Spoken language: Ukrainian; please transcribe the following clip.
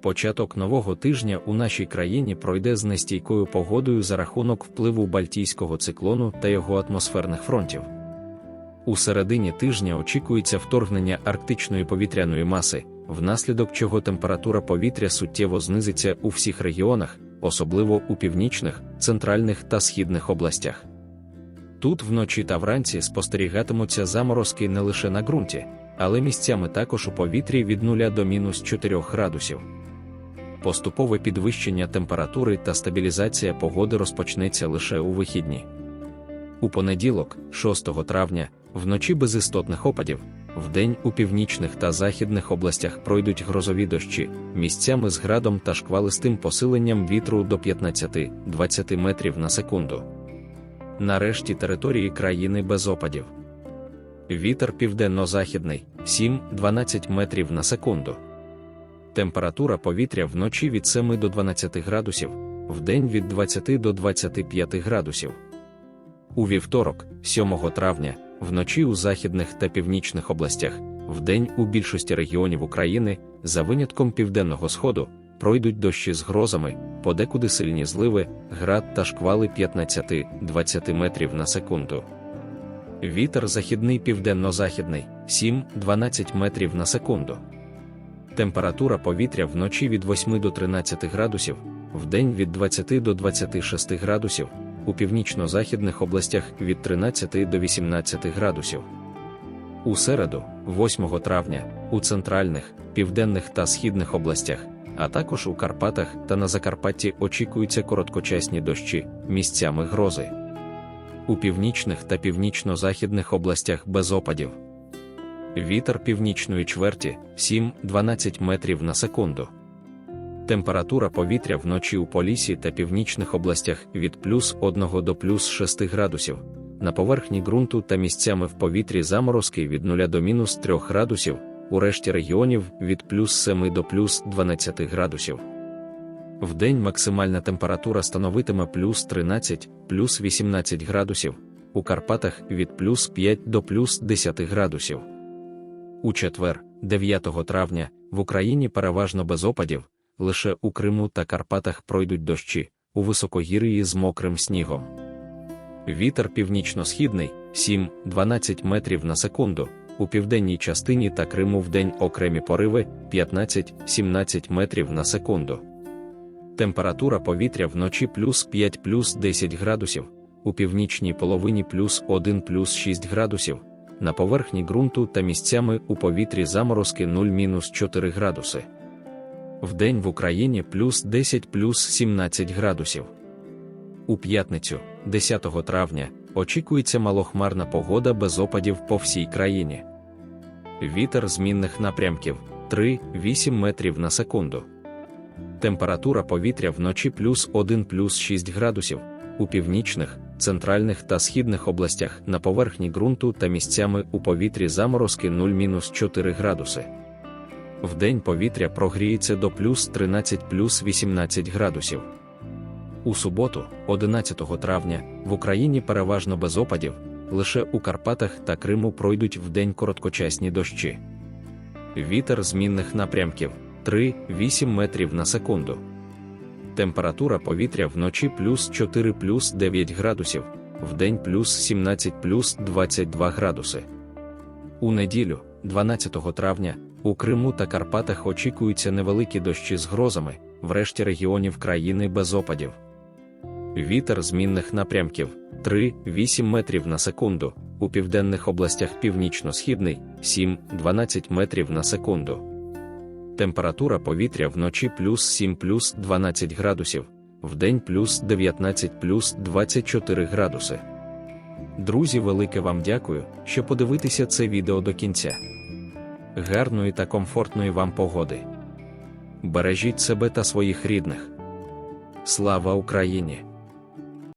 Початок нового тижня у нашій країні пройде з нестійкою погодою за рахунок впливу Бальтійського циклону та його атмосферних фронтів. У середині тижня очікується вторгнення арктичної повітряної маси, внаслідок чого температура повітря суттєво знизиться у всіх регіонах, особливо у північних, центральних та східних областях. Тут вночі та вранці спостерігатимуться заморозки не лише на ґрунті, але місцями також у повітрі від 0 до мінус 4 градусів. Поступове підвищення температури та стабілізація погоди розпочнеться лише у вихідні. У понеділок, 6 травня, вночі без істотних опадів, вдень у північних та західних областях пройдуть грозові дощі, місцями з градом та шквалистим посиленням вітру до 15-20 метрів на секунду. Нарешті території країни без опадів. Вітер південно-західний 7-12 метрів на секунду. Температура повітря вночі від 7 до 12 градусів, вдень від 20 до 25 градусів. У вівторок, 7 травня, вночі у західних та північних областях, вдень у більшості регіонів України, за винятком південного сходу, пройдуть дощі з грозами, подекуди сильні зливи, град та шквали 15-20 метрів на секунду. Вітер західний південно-західний 7-12 метрів на секунду. Температура повітря вночі від 8 до 13 градусів, вдень від 20 до 26 градусів, у північно-західних областях від 13 до 18 градусів. У середу, 8 травня, у центральних, південних та східних областях, а також у Карпатах та на Закарпатті очікуються короткочасні дощі, місцями грози. У північних та північно-західних областях без опадів. Вітер північної чверті 7-12 метрів на секунду. Температура повітря вночі у Полісі та північних областях від плюс 1 до плюс 6 градусів, на поверхні ґрунту та місцями в повітрі заморозки від 0 до мінус 3 градусів, у решті регіонів від плюс 7 до плюс 12 градусів. Вдень максимальна температура становитиме плюс 13, плюс 18 градусів, у Карпатах від плюс 5 до плюс 10 градусів. У четвер, 9 травня, в Україні переважно без опадів, лише у Криму та Карпатах пройдуть дощі, у високогір'ї з мокрим снігом. Вітер північно-східний 7-12 метрів на секунду, у південній частині та Криму вдень окремі пориви 15-17 метрів на секунду. Температура повітря вночі плюс 5 плюс 10 градусів, у північній половині плюс 1 плюс 6 градусів на поверхні ґрунту та місцями у повітрі заморозки 0-4 градуси. Вдень в Україні плюс 10 плюс 17 градусів. У п'ятницю, 10 травня, очікується малохмарна погода без опадів по всій країні. Вітер змінних напрямків 3-8 метрів на секунду. Температура повітря вночі плюс 1 плюс 6 градусів, у північних, центральних та східних областях на поверхні ґрунту та місцями у повітрі заморозки 0-4 градуси. Вдень повітря прогріється до плюс 13 плюс 18 градусів. У суботу, 11 травня, в Україні переважно без опадів, лише у Карпатах та Криму пройдуть вдень короткочасні дощі. Вітер змінних напрямків 3-8 метрів на секунду. Температура повітря вночі плюс 4 плюс 9 градусів, вдень плюс 17 плюс 22 градуси. У неділю, 12 травня, у Криму та Карпатах очікуються невеликі дощі з грозами, в решті регіонів країни без опадів. Вітер змінних напрямків 3-8 метрів на секунду, у південних областях північно-східний 7-12 метрів на секунду. Температура повітря вночі плюс 7 плюс 12 градусів, вдень плюс 19 плюс 24 градуси. Друзі, велике вам дякую, що подивитися це відео до кінця. Гарної та комфортної вам погоди. Бережіть себе та своїх рідних. Слава Україні!